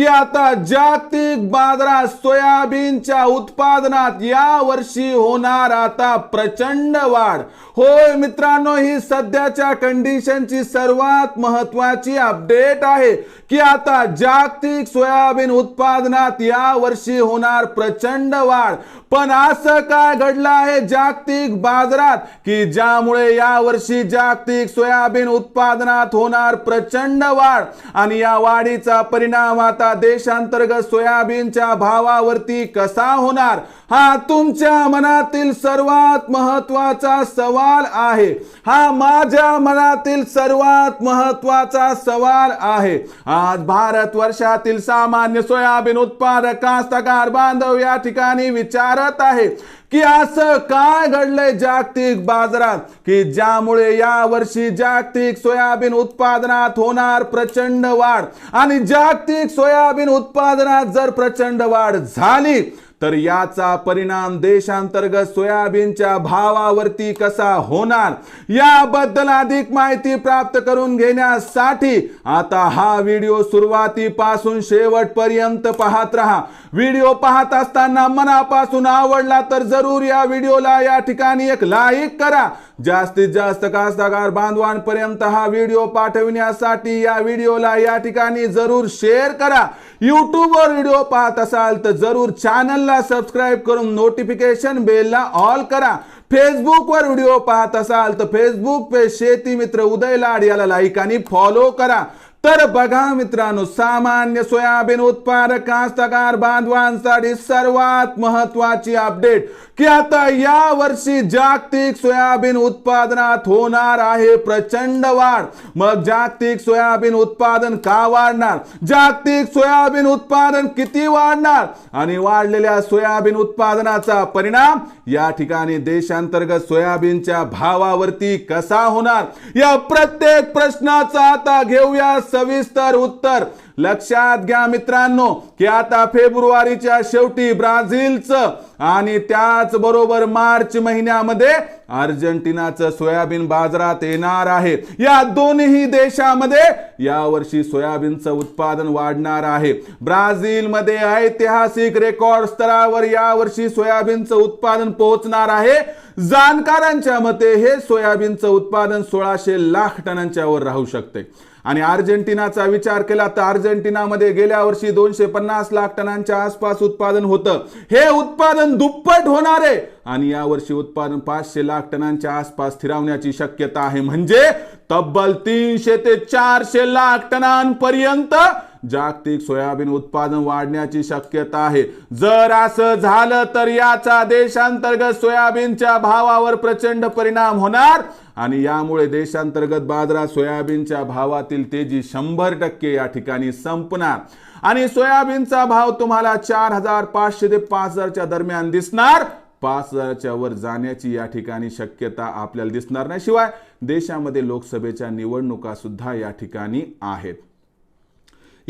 की आता जागतिक बाजारात सोयाबीनच्या उत्पादनात या वर्षी होणार आता प्रचंड वाढ. होय मित्रांनो ही सध्याच्या कंडिशनची सर्वात महत्वाची अपडेट आहे की आता जागतिक सोयाबीन उत्पादनात या वर्षी होणार प्रचंड वाढ. पण असं काय घडलं आहे जागतिक बाजारात की ज्यामुळे या वर्षी जागतिक सोयाबीन उत्पादनात होणार प्रचंड वाढ? आणि या वाढीचा परिणाम आता देशांतर्गत सोयाबीनच्या भावावरती कसा होणार? हा तुमच्या मनातील सर्वात महत्त्वाचा सवाल आहे. हा माझ्या मनातील सर्वात महत्त्वाचा सवाल आहे. आज भारत वर्षातील सामान्य सोयाबीन उत्पादक कास्तकार बांधव या ठिकाणी विचारत आहे. की असं काय घडलंय जागतिक बाजारात? की ज्यामुळे या वर्षी जागतिक सोयाबीन उत्पादनात होणार प्रचंड वाढ? आणि जागतिक सोयाबीन उत्पादनात जर प्रचंड वाढ झाली तर याचा परिणाम देशांतर्गत सोयाबीनच्या भावावरती कसा होणार याबद्दल अधिक माहिती प्राप्त करून घेण्यासाठी आता हा व्हिडिओ सुरुवातीपासून शेवटपर्यंत पाहत राहा. व्हिडिओ पाहत असताना मनापासून आवडला तर जरूर या व्हिडिओला या ठिकाणी एक लाईक करा. जास्तीत जास्त कास्तकार बांधवांपर्यंत हा व्हिडिओ पाठविण्यासाठी या व्हिडिओला या ठिकाणी जरूर शेअर करा. यूट्यूबवर व्हिडिओ पाहत असाल तर जरूर चॅनलला सबस्क्राईब करून नोटिफिकेशन बेलला ऑल करा. फेसबुकवर व्हिडिओ पाहत असाल तर फेसबुक पे शेती मित्र उदय लाड याला लाईक आणि फॉलो करा. तर बघा मित्रांनो सामान्य सोयाबीन उत्पादक कास्तकार बांधवांसाठी सर्वात महत्वाची अपडेट की आता या वर्षी जागतिक सोयाबीन उत्पादनात होणार आहे प्रचंड वाढ. मग जागतिक सोयाबीन उत्पादन का वाढणार? जागतिक सोयाबीन उत्पादन किती वाढणार? आणि वाढलेल्या सोयाबीन उत्पादनाचा परिणाम या ठिकाणी देशांतर्गत सोयाबीनच्या भावावरती कसा होणार? या प्रत्येक प्रश्नाचा आता घेऊया सविस्तर उत्तर. लक्षात घ्या मित्रांनो की आता फेब्रुवारीच्या शेवटी ब्राझीलचं आणि त्याच बरोबर मार्च महिन्यामध्ये अर्जेंटिनाचं सोयाबीन बाजारात येणार आहे. या दोन्ही देशामध्ये यावर्षी सोयाबीनचं उत्पादन वाढणार आहे. ब्राझीलमध्ये ऐतिहासिक रेकॉर्ड स्तरावर यावर्षी सोयाबीनचं उत्पादन पोहोचणार आहे. जाणकारांच्या मते हे सोयाबीनचं उत्पादन सोळाशे लाख टनांच्या वर राहू शकते. आणि अर्जेंटिनाचा विचार केला तर अर्जेंटिनामध्ये गेल्या वर्षी दोनशे पन्नास लाख टनांच्या आसपास उत्पादन होतं. हे उत्पादन दुप्पट होणार आहे. आणि यावर्षी उत्पादन पाचशे लाख टनांच्या आसपास स्थिरावण्याची शक्यता आहे. म्हणजे तब्बल तीनशे ते चारशे लाख टनांपर्यंत जागतिक सोयाबीन उत्पादन वाढण्याची शक्यता आहे. जर असं झालं तर याचा देशांतर्गत सोयाबीनच्या भावावर प्रचंड परिणाम होणार आणि यामुळे देशांतर्गत बाजारात सोयाबीनच्या भावातील तेजी शंभर टक्के या ठिकाणी संपणार. आणि सोयाबीनचा भाव तुम्हाला चार हजार पाचशे ते पाच हजारच्या दरम्यान दिसणार. पाच हजाराच्या वर जाण्याची या ठिकाणी शक्यता आपल्याला दिसणार नाही. शिवाय देशामध्ये लोकसभेच्या निवडणुका सुद्धा या ठिकाणी आहेत.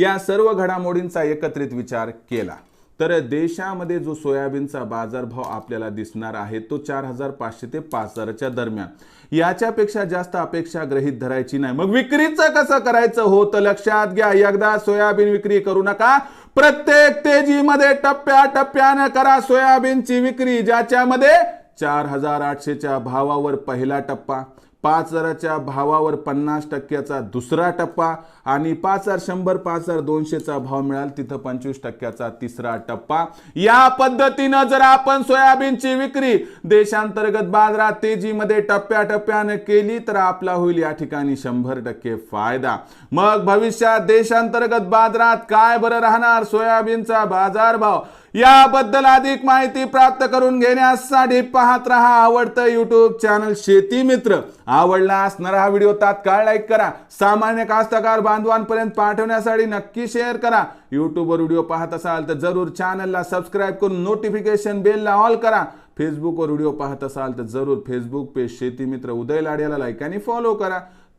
या सर्व घडामोडींचा एकत्रित विचार केला. तर देशामध्ये जो सोयाबीनचा बाजारभाव आपल्याला दिसणार आहे तो चार हजार पाचशे ते पाच हजाराच्या दरम्यान. याच्यापेक्षा जास्त अपेक्षा ग्रहित धरायची नाही. मग विक्रीचं कसं करायचं होतं लक्षात घ्या एकदा सोयाबीन विक्री करू नका. प्रत्येक तेजीमध्ये टप्प्या टप्प्यानं करा सोयाबीनची विक्री ज्याच्यामध्ये चार हजार आठशेच्या भावावर पहिला टप्पा पाच हजाराच्या भावावर पन्नास टक्क्याचा दुसरा टप्पा आणि पाच हजार शंभर पाच हजार दोनशेचा भाव मिळाल तिथं पंचवीस टक्क्याचा तिसरा टप्पा. या पद्धतीनं जर आपण सोयाबीनची विक्री देशांतर्गत बाजारात तेजीमध्ये टप्प्याटप्प्यानं केली तर आपला होईल या ठिकाणी शंभर टक्के फायदा. मग भविष्यात देशांतर्गत बाजारात काय बरं राहणार? सोयाबीनचा बाजारभाव याबद्दल अधिक माहिती प्राप्त करून घेण्यासाठी पाहत रहा आवडतं युट्यूब चॅनल शेती मित्र. आवडला असणारा हा व्हिडिओ तात्काळ लाईक करा. सामान्य कास्तकार बांधवांपर्यंत पाठवण्यासाठी नक्की शेअर करा. युट्यूबवर व्हिडिओ पाहत असाल तर जरूर चॅनलला सबस्क्राईब करून नोटिफिकेशन बेलला ऑल करा. फेसबुकवर व्हिडिओ पाहत असाल तर जरूर फेसबुक पेज शेती मित्र उदय लाड्याला लाईक आणि फॉलो करा.